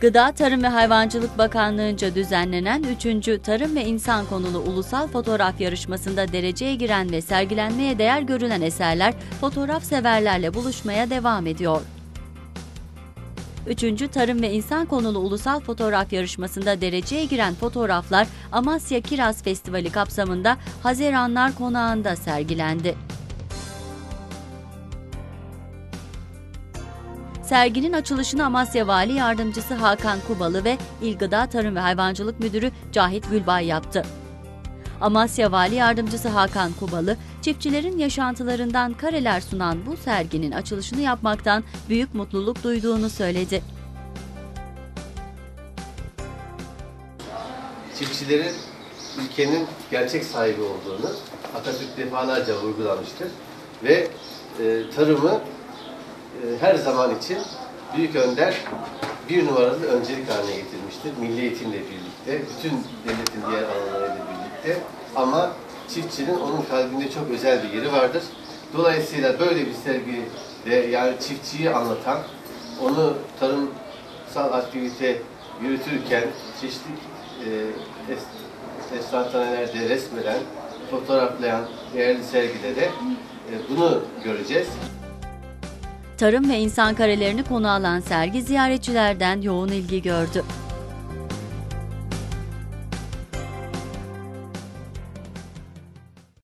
Gıda, Tarım ve Hayvancılık Bakanlığı'nca düzenlenen 3. Tarım ve İnsan konulu ulusal fotoğraf yarışmasında dereceye giren ve sergilenmeye değer görülen eserler fotoğraf severlerle buluşmaya devam ediyor. 3. Tarım ve İnsan konulu ulusal fotoğraf yarışmasında dereceye giren fotoğraflar Amasya Kiraz Festivali kapsamında Haziranlar Konağı'nda sergilendi. Serginin açılışını Amasya Vali Yardımcısı Hakan Kubalı ve İl Gıda Tarım ve Hayvancılık Müdürü Cahit Gülbay yaptı. Amasya Vali Yardımcısı Hakan Kubalı, çiftçilerin yaşantılarından kareler sunan bu serginin açılışını yapmaktan büyük mutluluk duyduğunu söyledi. çiftçilerin ülkenin gerçek sahibi olduğunu Atatürk defalarca vurgulamıştır. Ve e, tarımı her zaman için Büyük Önder bir numaralı öncelik haline getirmiştir. Milli eğitimle birlikte, bütün devletin diğer alanlarıyla birlikte. Ama çiftçinin onun kalbinde çok özel bir yeri vardır. Dolayısıyla böyle bir sergide yani çiftçiyi anlatan, onu tarımsal aktivite yürütürken çeşitli e, es- esnafhanelerde resmeden, fotoğraflayan değerli sergide de e, bunu göreceğiz. Tarım ve insan karelerini konu alan sergi ziyaretçilerden yoğun ilgi gördü.